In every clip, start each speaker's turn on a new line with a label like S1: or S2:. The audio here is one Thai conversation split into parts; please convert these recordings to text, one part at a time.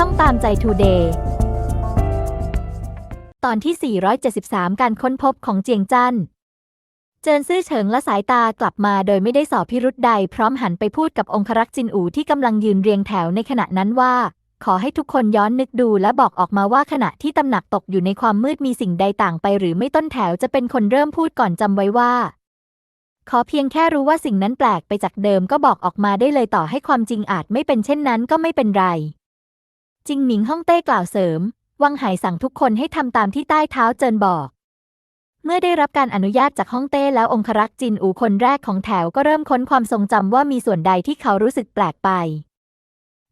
S1: ช่องตามใจทูเดย์ตอนที่ 473 การค้นพบของเจียงจันเจินซื่อเฉิงและสายตากลับมาโดยไม่ได้สอบพิรุษใด พร้อมหันไปพูดกับองครักษ์จินอูที่กำลังยืนเรียงแถวในขณะนั้นว่า ขอให้ทุกคนย้อนนึกดูและบอกออกมาว่าขณะที่ตำหนักตกอยู่ในความมืดมีสิ่งใดต่างไป หรือไม่ต้นแถวจะเป็นคนเริ่มพูดก่อนจำไว้ว่า ขอเพียงแค่รู้ว่าสิ่งนั้นแปลกไปจากเดิมก็บอกออกมาได้เลยต่อให้ความจริงอาจไม่เป็นเช่นนั้นก็ไม่เป็นไร จิงหมิงฮ่องเต้กล่าวเสริม วังไหสั่งทุกคนให้ทำตามที่ใต้เท้าเจินบอก เมื่อได้รับการอนุญาตจากฮ่องเต้แล้วองครักษ์จินอูคนแรกของแถวก็เริ่มค้นความทรงจำว่ามีส่วนใดที่เขารู้สึกแปลกไป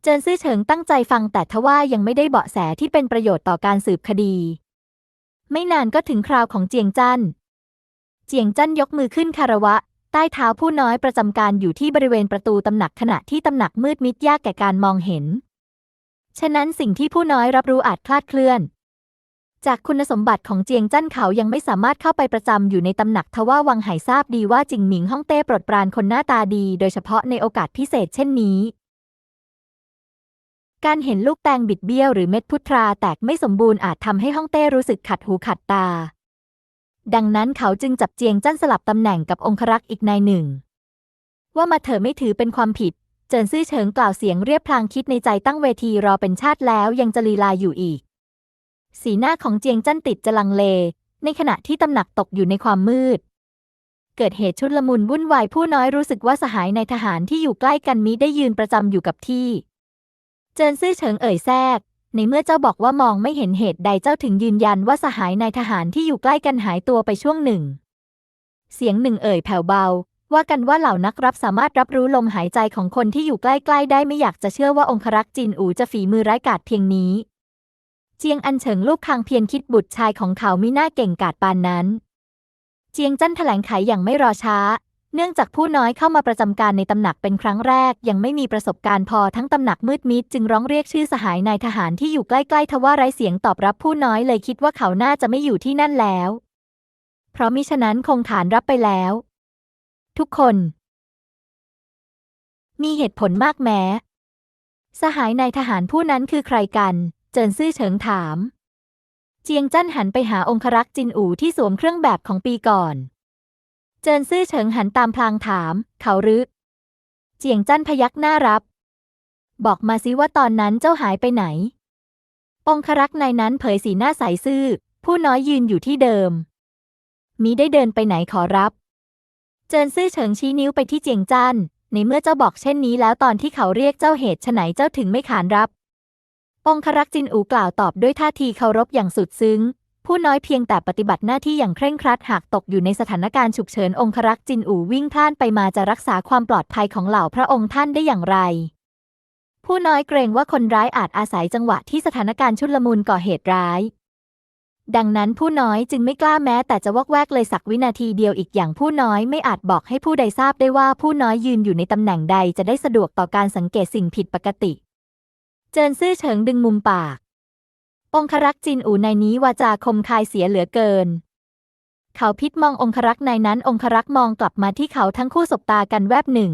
S1: เจินซื่อเฉิงตั้งใจฟังแต่ทว่ายังไม่ได้เบาะแสที่เป็นประโยชน์ต่อการสืบคดี ไม่นานก็ถึงคราวของเจียงจันเจียงจันยกมือขึ้นคารวะ ใต้เท้าผู้น้อยประจำการอยู่ที่บริเวณประตูตำหนักขณะที่ตำหนักมืดมิดยากแก่การมองเห็น ฉะนั้นสิ่งที่ผู้น้อยรับรู้อาจคลาดเคลื่อน จากคุณสมบัติของเจียงจั้นเขายังไม่สามารถเข้าไปประจำอยู่ในตำหนักทว่าวังไหทราบดีว่าจิงหมิงฮ่องเต้ปรดปรานคนหน้าตาดี โดยเฉพาะในโอกาสพิเศษเช่นนี้การเห็นลูกแตงบิดเบี้ยวหรือเม็ดพุทราแตกไม่สมบูรณ์อาจทำให้ฮ่องเต้รู้สึกขัดหูขัดตา ดังนั้นเขาจึงจับเจียงจั้นสลับตำแหน่งกับองครักษ์อีกนายหนึ่ง ว่ามาเถอไม่ถือเป็นความผิด จินซื่อเฉิงกล่าวเสียงเรียบพลางคิดในใจตั้งเวทีรอเป็นชาติแล้วยังจะลีลาอยู่อีก สีหน้าของเจียงจั้นติดจะลังเล ในขณะที่ตำหนักตกอยู่ในความมืด เกิดเหตุชุลมุนวุ่นวายผู้น้อยรู้สึกว่าสหายในทหารที่อยู่ใกล้กันมิได้ยืนประจำอยู่กับที่ เจินซื่อเฉิงเอ่ยแทรก ในเมื่อเจ้าบอกว่ามองไม่เห็นเหตุใดเจ้าถึงยืนยันว่าสหายในทหารที่อยู่ใกล้กันหายตัวไปช่วงหนึ่ง เสียงหนึ่งเอ่ยแผ่วเบา ว่ากันว่าเหล่านักรับสามารถรับรู้ลมหายใจของคนที่อยู่ใกล้ ๆ ได้ไม่อยากจะเชื่อว่าองครักษ์จินอูจะฝีมือร้ายกาจเพียงนี้ เจียงอันเฉิงลูกคางเพียนคิดบุตรชายของเขามิน่าเก่งกาจปานนั้น เจียงจั้นแถลงไขอย่างไม่รอช้า เนื่องจากผู้น้อยเข้ามาประจำการในตำหนักเป็นครั้งแรก ยังไม่มีประสบการณ์พอทั้งตำหนักมืดมิดจึงร้องเรียกชื่อสหายนายทหารที่อยู่ใกล้ๆทว่าไร้เสียงตอบรับผู้น้อยเลยคิดว่าเขาน่าจะไม่อยู่ที่นั่นแล้ว เพราะมิฉะนั้นคงฐานรับไปแล้ว ทุกคน มีเหตุผลมากแม้ สหายนายทหารผู้นั้นคือใครกัน เจินซื่อเฉิงถาม เจียงจั้นหันไปหาองครักษ์จินอู่ที่สวมเครื่องแบบของปีก่อน เจินซื่อเฉิงหันตามพลางถาม เขาหรือ เจียงจั้นพยักหน้ารับ บอกมาสิว่าตอนนั้นเจ้าหายไปไหน องครักษ์นายนั้นเผยสีหน้าใสซื่อ ผู้น้อยยืนอยู่ที่เดิมมิได้เดินไปไหนขอรับเจินซื่อเฉิงชี้นิ้วไปที่เจียงจันในเมื่อเจ้าบอกเช่นนี้แล้วตอนที่เขาเรียกเจ้าเหตุไฉนเจ้าถึงไม่ขานรับ องครักษ์จินอูกล่าวตอบด้วยท่าทีเคารพอย่างสุดซึ้ง ผู้น้อยเพียงแต่ปฏิบัติหน้าที่อย่างเคร่งครัดหากตกอยู่ในสถานการณ์ฉุกเฉินองครักษ์จินอูวิ่งพล่านไปมาจะรักษาความปลอดภัยของเหล่าพระองค์ท่านได้อย่างไร ผู้น้อยเกรงว่าคนร้ายอาจอาศัยจังหวะที่สถานการณ์ชุลมุนก่อเหตุร้าย ดังนั้นผู้น้อยจึงไม่กล้าแม้แต่จะวอกแวกเลยสักวินาทีเดียวอีกอย่างผู้น้อยไม่อาจบอกให้ผู้ใดทราบได้ว่าผู้น้อยยืนอยู่ในตำแหน่งใดจะได้สะดวกต่อการสังเกตสิ่งผิดปกติ เจินซื่อเฉิงดึงมุมปาก องครักษ์จินอูในนี้วาจาคมคายเสียเหลือเกิน เขาพิษมององครักษ์ในนั้นองครักษ์มองกลับมาที่เขาทั้งคู่สบตากันแวบหนึ่ง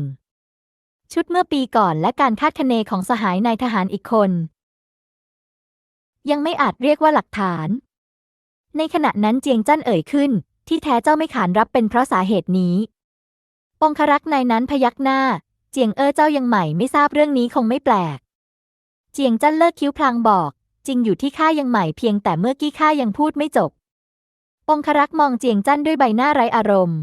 S1: ชุดเมื่อปีก่อนและการคาดคะเนของสหายนายทหารอีกคน ยังไม่อาจเรียกว่าหลักฐาน ในขณะนั้นเจียงจั้นเอ่ยขึ้น ที่แท้เจ้าไม่ขานรับเป็นเพราะสาเหตุนี้ องครักษ์นายนั้นพยักหน้า เจียงเอ้อเจ้ายังใหม่ไม่ทราบเรื่องนี้คงไม่แปลก เจียงจั้นเลิกคิ้วพลางบอก จริงอยู่ที่ข้ายังใหม่เพียงแต่เมื่อกี้ข้ายังพูดไม่จบ องครักษ์มองเจียงจั้นด้วยใบหน้าไร้อารมณ์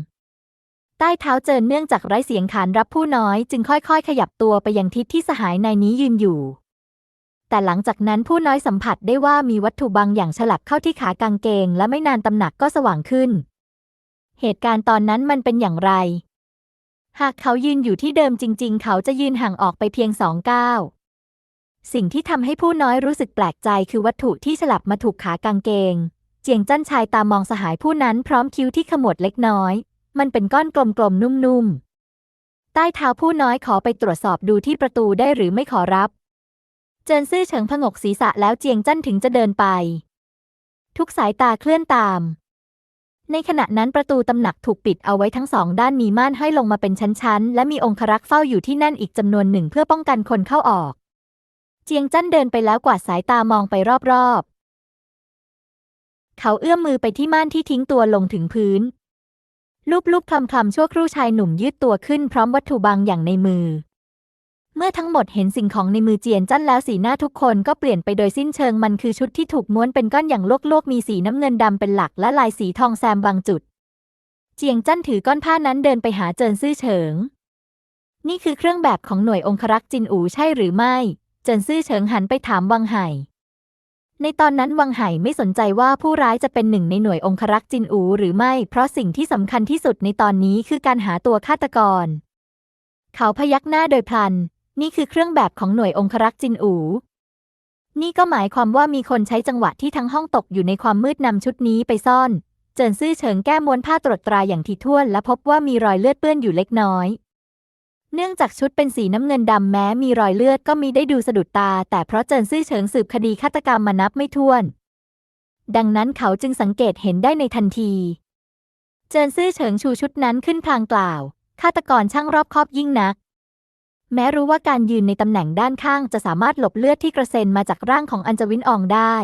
S1: ใต้เท้าเจินเนื่องจากไร้เสียงขานรับผู้น้อย จึงค่อยๆ ขยับตัวไปยังทิศที่สหายนายนี้ยืนอยู่ แต่หลังจากนั้นผู้น้อยสัมผัสได้ว่ามีวัตถุบางอย่างฉลับเข้าที่ขากางเกง และไม่นานตำหนักก็สว่างขึ้น เหตุการณ์ตอนนั้นมันเป็นอย่างไร หากเขายืนอยู่ที่เดิมจริง ๆ เขาจะยืนห่างออกไปเพียงสองก้าวสิ่งที่ทำให้ผู้น้อยรู้สึกแปลกใจคือวัตถุที่ฉลับมาถูกขากางเกง เจียงจั้นชายตามองสหายผู้นั้นพร้อมคิ้วที่ขมวดเล็กน้อย มันเป็นก้อนกลมๆนุ่มๆ ใต้เท้าผู้น้อยขอไปตรวจสอบดูที่ประตูได้หรือไม่ขอรับ เจินซื่อเฉิงผงกศีรษะแล้วเจียงจั้นถึงจะเดินไป ทุกสายตาเคลื่อนตาม ในขณะนั้นประตูตำหนักถูกปิดเอาไว้ทั้งสองด้านมีม่านห้อยลงมาเป็นชั้นๆ และมีองครักษ์เฝ้าอยู่ที่นั่นอีกจำนวนหนึ่งเพื่อป้องกันคนเข้าออก เจียงจั้นเดินไปแล้วกวาดสายตามองไปรอบๆ เขาเอื้อมมือไปที่ม่านที่ทิ้งตัวลงถึงพื้น ลูบๆคลำๆชั่วครู่ชายหนุ่มยืดตัวขึ้นพร้อมวัตถุบางอย่างในมือ เมื่อทั้งหมดเห็นสิ่งของในมือเจียนจั้นแล้วสีหน้าทุกคนก็เปลี่ยนไปโดยสิ้นเชิงมันคือชุดที่ถูกม้วนเป็นก้อนอย่างลวกๆ มีสีน้ำเงินดำเป็นหลักและลายสีทองแซมบางจุด เจียงจั้นถือก้อนผ้านั้นเดินไปหาเจินซื่อเฉิง นี่คือเครื่องแบบของหน่วยองครักษ์จินอูใช่หรือไม่ เจินซื่อเฉิงหันไปถามวังไห่ในตอนนั้นวังไห่ไม่สนใจว่าผู้ร้ายจะเป็นหนึ่งในหน่วยองครักษ์จินอูหรือไม่ เพราะสิ่งที่สำคัญที่สุดในตอนนี้คือการหาตัวฆาตกร เขาพยักหน้าโดยพลัน นี่คือเครื่องแบบของหน่วยองครักษ์จินอู นี่ก็หมายความว่ามีคนใช้จังหวะที่ทั้งห้องตกอยู่ในความมืดนำชุดนี้ไปซ่อน เจินซื่อเฉิงแก้ม้วนผ้าตรวจตราอย่างถี่ถ้วน และพบว่ามีรอยเลือดเปื้อนอยู่เล็กน้อย เนื่องจากชุดเป็นสีน้ำเงินดำแม้มีรอยเลือดก็มีได้ดูสะดุดตา แต่เพราะเจินซื่อเฉิงสืบคดีฆาตกรรมมานับไม่ถ้วน ดังนั้นเขาจึงสังเกตเห็นได้ในทันที เจินซื่อเฉิงชูชุดนั้นขึ้นพลางกล่าวฆาตกรช่างรอบคอบยิ่งนัก แม้รู้ว่าการยืนในตำแหน่งด้านข้างจะสามารถหลบเลือดที่กระเซ็นมาจากร่างของอัญจวินอองได้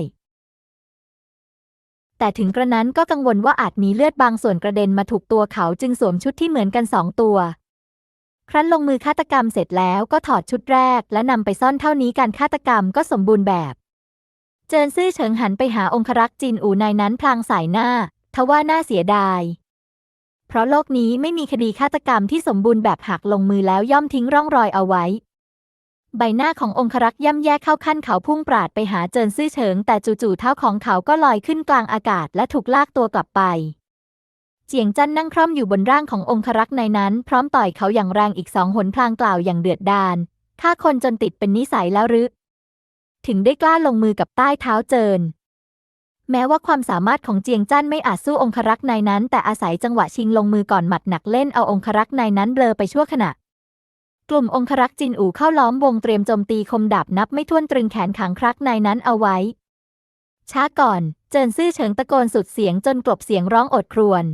S1: แต่ถึงกระนั้นก็กังวลว่าอาจมีเลือดบางส่วนกระเด็นมาถูกตัวเขาจึงสวมชุดที่เหมือนกันสองตัว ครั้นลงมือฆาตกรรมเสร็จแล้วก็ถอดชุดแรกและนำไปซ่อนเท่านี้การฆาตกรรมก็สมบูรณ์แบบ เจินซื่อเฉิงหันไปหาองครักษ์จินอูนายนั้นพลางสายหน้า ทว่าน่าเสียดาย เพราะโลกนี้ไม่มีคดีฆาตกรรมที่สมบูรณ์แบบหักลงมือแล้วย่อมทิ้งร่องรอยเอาไว้ ใบหน้าขององครักษ์ย่ำแย่เข้าขั้นเขาพุ่งปราดไปหาเจินซื่อเฉิง แต่จู่ๆเท้าของเขาก็ลอยขึ้นกลางอากาศและถูกลากตัวกลับไป เจียงจันนั่งคร่อมอยู่บนร่างขององครักษ์ในนั้น พร้อมต่อยเขาอย่างแรงอีกสองหนพลางกล่าวอย่างเดือดดาลฆ่าคนจนติดเป็นนิสัยแล้วหรือถึงได้กล้าลงมือกับใต้เท้าเจิน แม้ว่าความสามารถของเจียงจันไม่อาจสู้องครักษ์ในนั้น แต่อาศัยจังหวะชิงลงมือก่อนหมัดหนักเล่นเอาองครักษ์ในนั้นเบลอไปชั่วขณะ กลุ่มองครักษ์จินอู่เข้าล้อมวงเตรียมโจมตีคมดาบนับไม่ถ้วนตรึงแขนขังครักษ์ในนั้นเอาไว้ ช้าก่อน เจินซื่อเฉิงตะโกนสุดเสียงจนกลบเสียงร้องโอดครวญ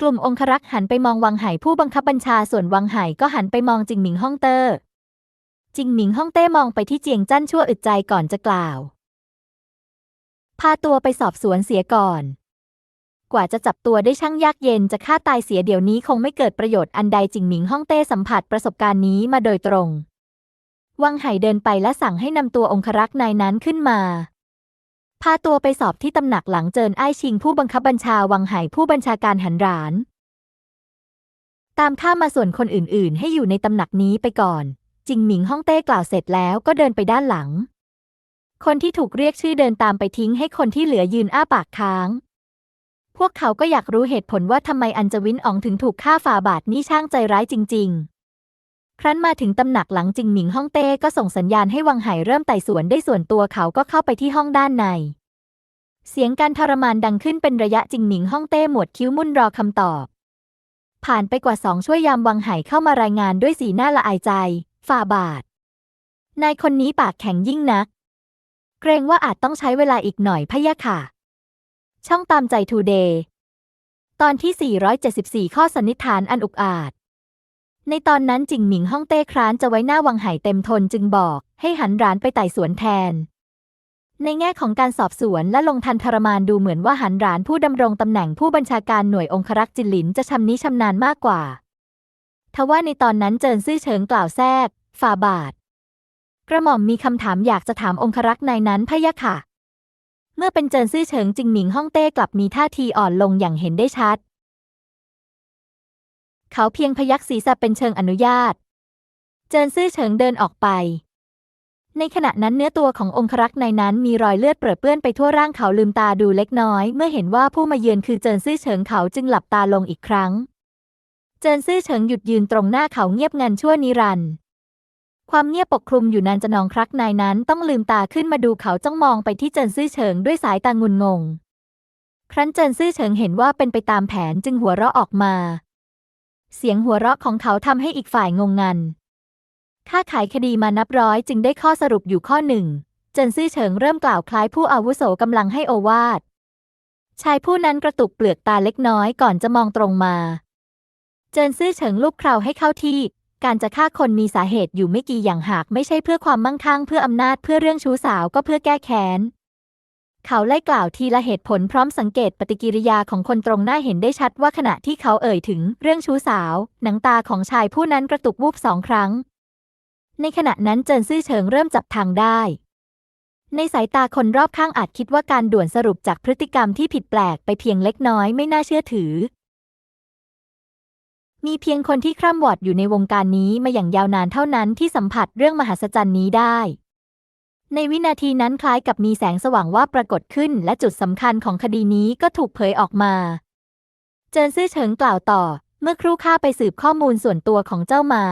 S1: กลุ่มองครักษ์หันไปมองวังไห่ผู้บังคับบัญชาส่วนวังไห่ก็หันไปมองจิงหมิงฮ่องเตอร์จิงหมิงฮ่องเต้มองไปที่เจียงจั้นชั่วอึดใจก่อนจะกล่าว พาตัวไปสอบสวนเสียก่อน กว่าจะจับตัวได้ช่างยากเย็นจะฆ่าตายเสียเดี๋ยวนี้คงไม่เกิดประโยชน์อันใดจิงหมิงฮ่องเต้สัมผัสประสบการณ์นี้มาโดยตรง วังไห่เดินไปและสั่งให้นำตัวองครักษ์นายนั้นขึ้นมา พาตัวไปสอบที่ตำหนักหลังเจินไอ้ชิงผู้บังคับบัญชาวังไห่ผู้บัญชาการหันหรานตามข้ามาส่วนคนอื่น ๆ ให้อยู่ในตำหนักนี้ไปก่อน จิงหมิงฮ่องเต้กล่าวเสร็จแล้วก็เดินไปด้านหลัง คนที่ถูกเรียกชื่อเดินตามไปทิ้งให้คนที่เหลือยืนอ้าปากค้าง พวกเขาก็อยากรู้เหตุผลว่าทำไมอัญจวินอองถึงถูกฆ่าฝ่าบาทนี่ช่างใจร้ายจริง ๆ ครั้นมาถึงตำหนักหลังจิงหมิงฮ่องเต้ก็ส่งสัญญาณให้วังไห่เริ่มไต่สวนได้ส่วนตัวเขาก็เข้าไปที่ห้องด้านใน เสียงการทรมานดังขึ้นเป็นระยะจิงหมิงฮ่องเต้หมวดคิ้วมุ่นรอคำตอบ ผ่านไปกว่าสองช่วยยามวังไห่เข้ามารายงานด้วยสีหน้าละอายใจ ฝ่าบาทนายคนนี้ปากแข็งยิ่งนัก เกรงว่าอาจต้องใช้เวลาอีกหน่อยพะยะค่ะ ช่องตามใจทูเดย์ตอนที่ 474 ข้อสันนิษฐานอันอุกอาจ ในตอนนั้นจิงหมิงฮ่องเต้คร้านจะไว้หน้าวังไห่เต็มทนจึงบอก ให้หันร้านไปไต่สวนแทน ในแง่ของการสอบสวนและลงทันทรมานดูเหมือนว่าหันร้านผู้ดำรงตำแหน่งผู้บัญชาการหน่วยองครักษ์จินหลินจะชำนิชำนาญมากกว่า ทว่าในตอนนั้นเจินซื่อเฉิงกล่าวแทรกฝ่าบาท กระหม่อมมีคำถามอยากจะถามองครักษ์นายนั้นพะยะค่ะ เมื่อเป็นเจินซื่อเฉิงจิงหมิงฮ่องเต้กลับมีท่าทีอ่อนลงอย่างเห็นได้ชัด เขาเพียงพยักศีรษะเป็นเชิงอนุญาต เจินซื่อเฉิงเดินออกไป ในขณะนั้นเนื้อตัวขององครักษ์ในนั้นมีรอยเลือดเปื้อนเปื้อนไปทั่วร่างเขาลืมตาดูเล็กน้อย เมื่อเห็นว่าผู้มาเยือนคือเจินซื่อเฉิงเขาจึงหลับตาลงอีกครั้ง เจินซื่อเฉิงหยุดยืนตรงหน้าเขาเงียบงันชั่วนิรันดร์ ความเงียบปกคลุมอยู่นานจะนองครักนายนั้นต้องลืมตาขึ้นมาดูเขาจ้องมองไปที่เจินซื่อเฉิงด้วยสายตางุนงง ครั้นเจินซื่อเฉิงเห็นว่าเป็นไปตามแผนจึงหัวเราะออกมา เสียงหัวเราะของเขาทำให้อีกฝ่ายงงงันค่าขายคดีมานับร้อยจึงได้ข้อสรุปอยู่ข้อหนึ่ง เจินซื่อเฉิงเริ่มกล่าวคล้ายผู้อาวุโสกำลังให้โอวาทชายผู้นั้นกระตุกเปลือกตาเล็กน้อยก่อนจะมองตรงมา เจินซื่อเฉิงลูกคราวให้เข้าที่ การจะฆ่าคนมีสาเหตุอยู่ไม่กี่อย่างหากไม่ใช่เพื่อความมั่งคั่งเพื่ออำนาจเพื่อเรื่องชู้สาวก็เพื่อแก้แค้น เขาไล่กล่าวทีละเหตุผลพร้อมสังเกตปฏิกิริยาของคนตรงหน้าเห็นได้ชัดว่าขณะที่เขาเอ่ยถึงเรื่องชู้สาว หนังตาของชายผู้นั้นกระตุกวูบสองครั้ง ในขณะนั้นเจินซื่อเฉิงเริ่มจับทางได้ ในสายตาคนรอบข้างอาจคิดว่าการด่วนสรุปจากพฤติกรรมที่ผิดแปลกไปเพียงเล็กน้อยไม่น่าเชื่อถือ มีเพียงคนที่คร่ำวอดอยู่ในวงการนี้มาอย่างยาวนานเท่านั้นที่สัมผัสเรื่องมหัศจรรย์นี้ได้ ในวินาทีนั้นคล้ายกับมีแสงสว่างว่าปรากฏขึ้นและจุดสำคัญของคดีนี้ก็ถูกเผยออกมา เจินซื่อเฉิงกล่าวต่อ เมื่อครู่ข้าไปสืบข้อมูลส่วนตัวของเจ้ามา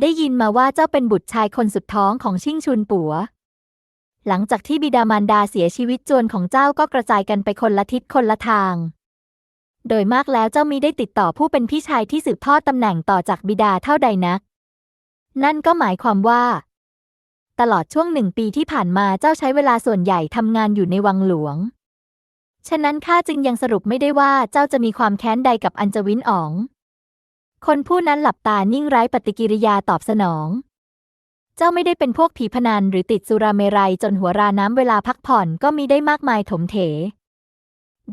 S1: ได้ยินมาว่าเจ้าเป็นบุตรชายคนสุดท้องของชิ่งชุนปัว หลังจากที่บิดามารดาเสียชีวิตจวนของเจ้าก็กระจายกันไปคนละทิศคนละทาง โดยมากแล้วเจ้ามีได้ติดต่อผู้เป็นพี่ชายที่สืบทอดตำแหน่งต่อจากบิดาเท่าใดนัก นั่นก็หมายความว่า ตลอดช่วงหนึ่งปีที่ผ่านมาเจ้าใช้เวลาส่วนใหญ่ทำงานอยู่ในวังหลวง ฉะนั้นข้าจึงยังสรุปไม่ได้ว่าเจ้าจะมีความแค้นใดกับอัญจวินอ๋อง คนผู้นั้นหลับตานิ่งไร้ปฏิกิริยาตอบสนอง เจ้าไม่ได้เป็นพวกผีพนันหรือติดสุราเมรัยจนหัวราน้ำเวลาพักผ่อนก็มีได้มากมายถมเถ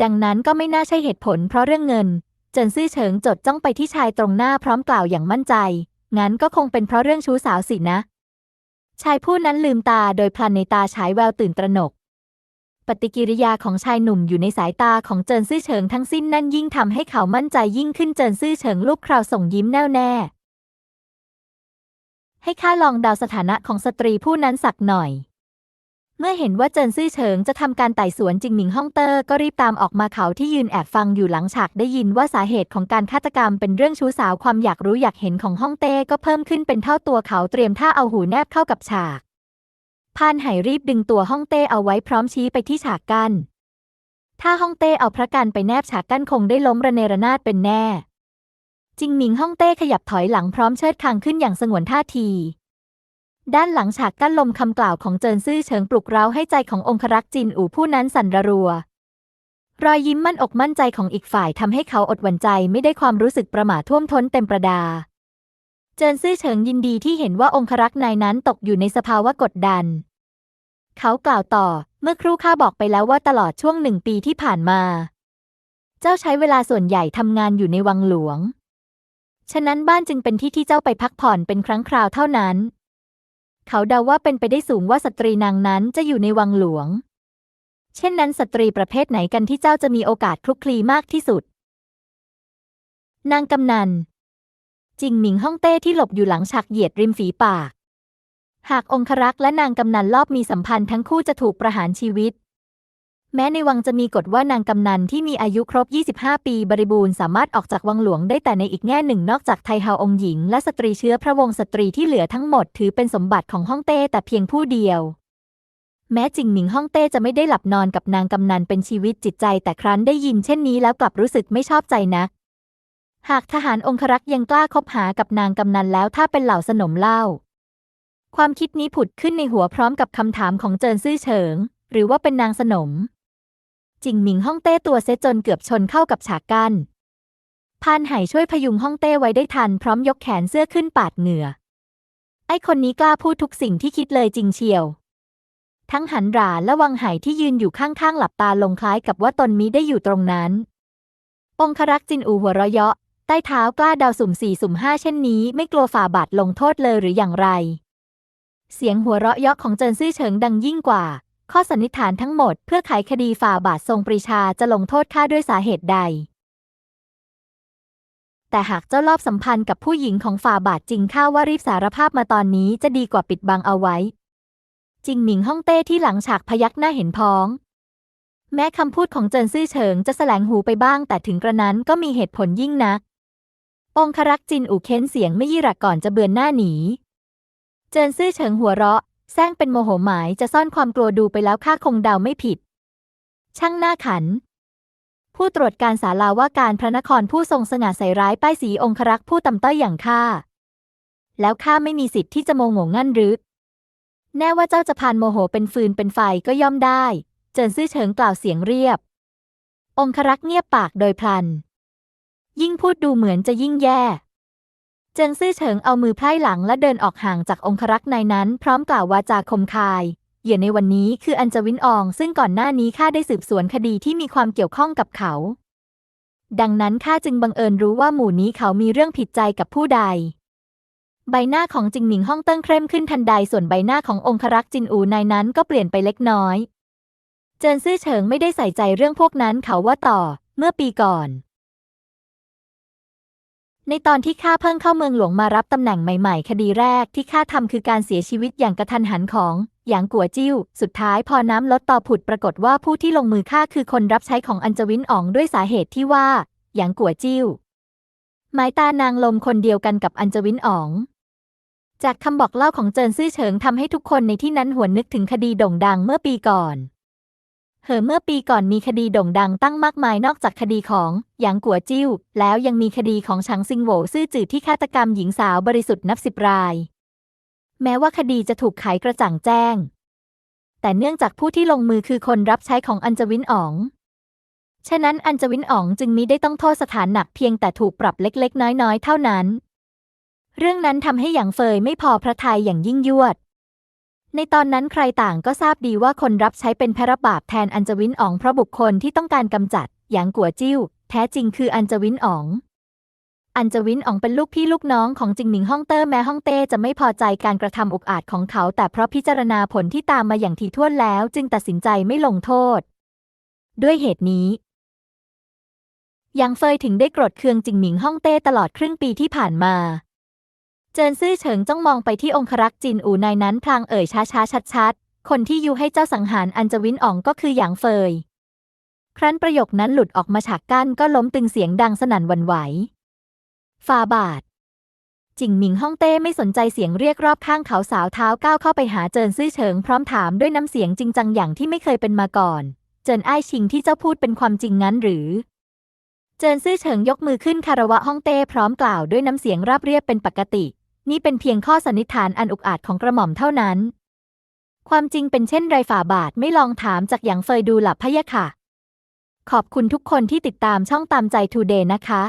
S1: ดังนั้นก็ไม่น่าใช่เหตุผลเพราะเรื่องเงิน เจินซื่อเฉิงจดจ้องไปที่ชายตรงหน้าพร้อมกล่าวอย่างมั่นใจ งั้นก็คงเป็นเพราะเรื่องชู้สาวสินะ ชายผู้นั้นลืมตาโดยพลันในตาฉายแววตื่นตระหนก ปฏิกิริยาของชายหนุ่มอยู่ในสายตาของเจินซื่อเฉิงทั้งสิ้นนั่นยิ่งทำให้เขามั่นใจยิ่งขึ้นเจินซื่อเฉิงลูกคราวส่งยิ้มแน่วแน่ให้ข้าลองเดาสถานะของสตรีผู้นั้นสักหน่อย เมื่อเห็นว่าเจินซื่อเฉิงจะทำการไต่สวนจิงหมิงฮ่องเตอร์ก็รีบตามออกมาเขาที่ยืนแอบฟังอยู่หลังฉากได้ยินว่าสาเหตุของการฆาตกรรมเป็นเรื่องชู้สาวความอยากรู้อยากเห็นของฮ่องเต้ก็เพิ่มขึ้นเป็นเท่าตัวเขาเตรียมท่าเอาหูแนบเข้ากับฉากพานไหรีบดึงตัวฮ่องเต้เอาไว้พร้อมชี้ไปที่ฉากกั้นถ้าฮ่องเต้เอาพระกันไปแนบฉากกั้นคงได้ล้มระเนระนาดเป็นแน่จิงหมิงฮ่องเต้ขยับถอยหลังพร้อมเชิดคางขึ้นอย่างสงวนท่าที ด้านหลังฉากกั้นลมคำกล่าวของเจินซื่อเฉิงปลุกเร้าให้ใจขององครักษ์จินอู่ผู้นั้นสั่นระรัว รอยยิ้มมั่นอกมั่นใจของอีกฝ่ายทำให้เขาอดหวั่นใจไม่ได้ความรู้สึกประหม่าท่วมท้นเต็มประดา เจินซื่อเฉิงยินดีที่เห็นว่าองครักษ์นายนั้นตกอยู่ในสภาวะกดดัน เขากล่าวต่อเมื่อครู่ข้าบอกไปแล้วว่าตลอดช่วงหนึ่งปีที่ผ่านมา เจ้าใช้เวลาส่วนใหญ่ทำงานอยู่ในวังหลวง ฉะนั้นบ้านจึงเป็นที่ที่เจ้าไปพักผ่อนเป็นครั้งคราวเท่านั้น เขาเดาว่าเป็นไปได้สูงว่าสตรีนางนั้นจะอยู่ในวังหลวง เช่นนั้นสตรีประเภทไหนกันที่เจ้าจะมีโอกาสคลุกคลีมากที่สุด นางกำนัน จิงหมิงฮ่องเต้ที่หลบอยู่หลังฉากเหยียดริมฝีปาก หากองครักษ์และนางกำนันรอบมีสัมพันธ์ทั้งคู่จะถูกประหารชีวิต แม้ในวังจะมีกฎว่านางกำนันที่มีอายุครบ 25 ปีบริบูรณ์สามารถออกจากวังหลวงได้แต่ในอีกแง่หนึ่งนอกจากไทเฮาองค์หญิง และสตรีเชื้อพระวงศ์สตรีที่เหลือทั้งหมดถือเป็นสมบัติของฮ่องเต้แต่เพียงผู้เดียว แม้จิงหมิงฮ่องเต้จะไม่ได้หลับนอนกับนางกำนันเป็นชีวิตจิตใจ แต่ครั้นได้ยินเช่นนี้แล้วกลับรู้สึกไม่ชอบใจนัก หากทหารองครักษ์ยังกล้าคบหากับนางกำนันแล้วถ้าเป็นเหล่าสนมเล่า ความคิดนี้ผุดขึ้นในหัวพร้อมกับคำถามของเจินซื่อเฉิง หรือว่าเป็นนางสนม จิงหมิงฮ่องเต้ตัวเซจนเกือบชนเข้ากับฉากกั้นพานไห่ช่วยพยุงฮ่องเต้ไว้ได้ทันพร้อมยกแขนเสื้อขึ้นปาดเหงื่อ ไอคนนี้กล้าพูดทุกสิ่งที่คิดเลยจริงเชียว ทั้งหันราและวังไห่ที่ยืนอยู่ข้างๆหลับตาลงคล้ายกับว่าตนมิได้อยู่ตรงนั้น องครักษ์จินอูหัวเราะเยาะใต้เท้ากล้าเดาสุ่มสี่สุ่มห้าเช่นนี้ ไม่กลัวฝ่าบาทลงโทษเลยหรืออย่างไร เสียงหัวเราะเยาะของเจินซื่อเฉิงดังยิ่งกว่า ข้อสันนิษฐานทั้งหมดเพื่อไขคดีฝ่าบาททรงปรีชาจะลงโทษข้าด้วยสาเหตุใด แต่หากเจ้ารอบสัมพันธ์กับผู้หญิงของฝ่าบาทจริงข้าว่ารีบสารภาพมาตอนนี้จะดีกว่าปิดบังเอาไว้จิงหมิงฮ่องเต้ที่หลังฉากพยักหน้าเห็นพ้อง แม้คำพูดของเจินซื่อเฉิงจะแสลงหูไปบ้าง แต่ถึงกระนั้นก็มีเหตุผลยิ่งนัก องครักษ์จินอู่เค้นเสียงไม่ยี่หรักก่อนจะเบือนหน้าหนี เจินซื่อเฉิงหัวเราะ แซงเป็นโมโหหมายจะซ่อนความกลัวดูไปแล้วข้าคงเดาไม่ผิด ช่างหน้าขัน ผู้ตรวจการศาลาว่าการพระนครผู้ทรงสง่าใส่ร้ายป้ายสีองครักษ์ผู้ต่ำต้อยอย่างข้า แล้วข้าไม่มีสิทธิ์ที่จะโมโหงั้นหรือ แน่ว่าเจ้าจะพานโมโหเป็นฟืนเป็นไฟก็ย่อมได้ เจินซื่อเฉิงกล่าวเสียงเรียบ องครักษ์เงียบปากโดยพลัน ยิ่งพูดดูเหมือนจะยิ่งแย่ เจินซื่อเฉิงเอามือไพร่หลังและเดินออกห่างจากองครักษ์นายนั้น พร้อมกล่าววาจาคมคายเหยื่อในวันนี้คืออัญจวินออง ซึ่งก่อนหน้านี้ข้าได้สืบสวนคดีที่มีความเกี่ยวข้องกับเขา ดังนั้นข้าจึงบังเอิญรู้ว่าหมู่นี้เขามีเรื่องผิดใจกับผู้ใด ใบหน้าของจิงหมิงฮ่องเติ้งเข้มขึ้นทันใดส่วนใบหน้าขององครักษ์จินอูนายนั้นก็เปลี่ยนไปเล็กน้อย เจินซื่อเฉิงไม่ได้ใส่ใจเรื่องพวกนั้นเขาว่าต่อ เมื่อปีก่อน ในตอนที่ข้าเพิ่งเข้าเมืองหลวงมารับตำแหน่งใหม่ๆ คดีแรกที่ข้าทำคือการเสียชีวิตอย่างกระทันหันของหยางกัวจิ้ว สุดท้ายพอน้ำลดต่อผุดปรากฏว่าผู้ที่ลงมือฆ่าคือคนรับใช้ของอัญจวินอ๋องด้วยสาเหตุที่ว่าหยางกัวจิ้วหมายตานางลมคนเดียวกันกับอัญจวินอ๋อง จากคำบอกเล่าของเจินซื่อเฉิงทำให้ทุกคนในที่นั้นหวนนึกถึงคดีโด่งดังเมื่อปีก่อน เหอเมื่อปีก่อนมีคดีโด่งดังตั้งมากมายนอกจากคดีของหยางกัวจิ้ว แล้วยังมีคดีของฉางซิงโหวซื่อจืดที่ฆาตกรรมหญิงสาวบริสุทธิ์นับสิบราย แม้ว่าคดีจะถูกไขกระจ่างแจ้ง แต่เนื่องจากผู้ที่ลงมือคือคนรับใช้ของอัญจวินอ๋อง ฉะนั้นอัญจวินอ๋องจึงมิได้ต้องโทษสถานหนักเพียงแต่ถูกปรับเล็กๆ น้อยๆ เท่านั้น เรื่องนั้นทำให้หยางเฟยไม่พอพระทัยอย่างยิ่งยวด ในตอนนั้นใครต่างก็ทราบดีว่าคนรับใช้เป็นแพระบาปแทนอัญจวินอ๋องเพราะบุคคลที่ต้องการกำจัด หยางกัวจิ้ว แท้จริงคืออัญจวินอ๋องอัญจวินอ๋องเป็นลูกพี่ลูกน้องของจิงหมิงฮ่องเต้แม้ฮ่องเต้จะไม่พอใจการกระทำอุกอาจของเขา แต่เพราะพิจารณาผลที่ตามมาอย่างถี่ถ้วนแล้ว จึงตัดสินใจไม่ลงโทษ ด้วยเหตุนี้หยางเฟยถึงได้โกรธเคืองจิงหมิงฮ่องเต้ตลอดครึ่งปีที่ผ่านมา เจินซื่อเฉิงจ้องมองไปที่องครักษ์จินอูนายนั้นพลางเอ่ยช้าๆชัดๆคนที่ยุให้เจ้าสังหารอัญจวินอ๋องก็คือหยางเฟย ครั้นประโยคนั้นหลุดออกมาฉากกั้นก็ล้มตึงเสียงดังสนั่นวั่นไหวฟาบาทจิงหมิงฮ่องเต้ไม่สนใจเสียงเรียกรอบข้างเขาสาวเท้าก้าวเข้าไปหาเจินซื่อเฉิงพร้อมถามด้วยน้ำเสียงจริงจังอย่างที่ไม่เคยเป็นมาก่อน เจินอ้ายชิงที่เจ้าพูดเป็นความจริงงั้นหรือ เจินซื่อเฉิงยกมือขึ้นคารวะฮ่องเต้พร้อมกล่าวด้วยน้ำเสียงราบเรียบเป็นปกติ นี่เป็นเพียงข้อสันนิษฐานอันอุกอาจของกระหม่อมเท่านั้น ความจริงเป็นเช่นไรฝ่าบาทไม่ลองถามจากหยางเฟยดูหลับพะยะค่ะ ขอบคุณทุกคนที่ติดตามช่องตามใจทูเดย์นะคะ